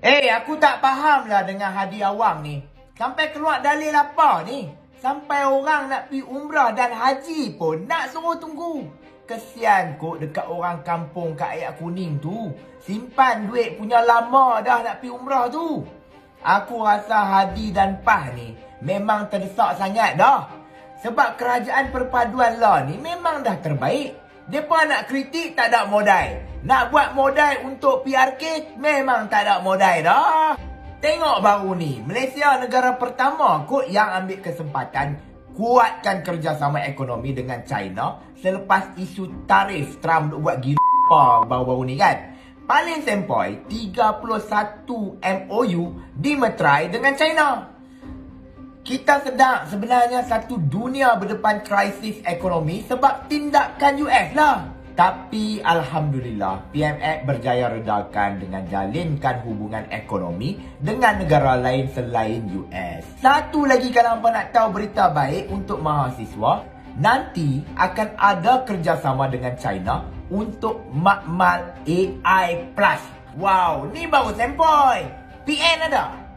Eh, aku tak faham lah dengan Hadi Awang ni. Sampai keluar dalil apa ni? Sampai orang nak pergi umrah dan haji pun nak suruh tunggu. Kesian kot dekat orang kampung kat ayat kuning tu. Simpan duit punya lama dah nak pergi umrah tu. Aku rasa Hadi dan Pah ni memang terdesak sangat dah. Sebab kerajaan perpaduan law ni memang dah terbaik. Mereka nak kritik tak ada modal. Nak buat modal untuk PRK memang tak ada modal dah. Tengok baru ni, Malaysia negara pertama kot yang ambil kesempatan kuatkan kerjasama ekonomi dengan China selepas isu tarif Trump duk buat gila baru-baru ni kan. Paling sempoi 31 MOU dimeterai dengan China. Kita sedang sebenarnya satu dunia berdepan krisis ekonomi sebab tindakan US lah. Tapi Alhamdulillah, PMX berjaya redakan dengan jalinkan hubungan ekonomi dengan negara lain selain US. Satu lagi kalau hampa nak tahu berita baik untuk mahasiswa, nanti akan ada kerjasama dengan China untuk makmal AI Plus. Wow, ni baru sempoi. PN ada?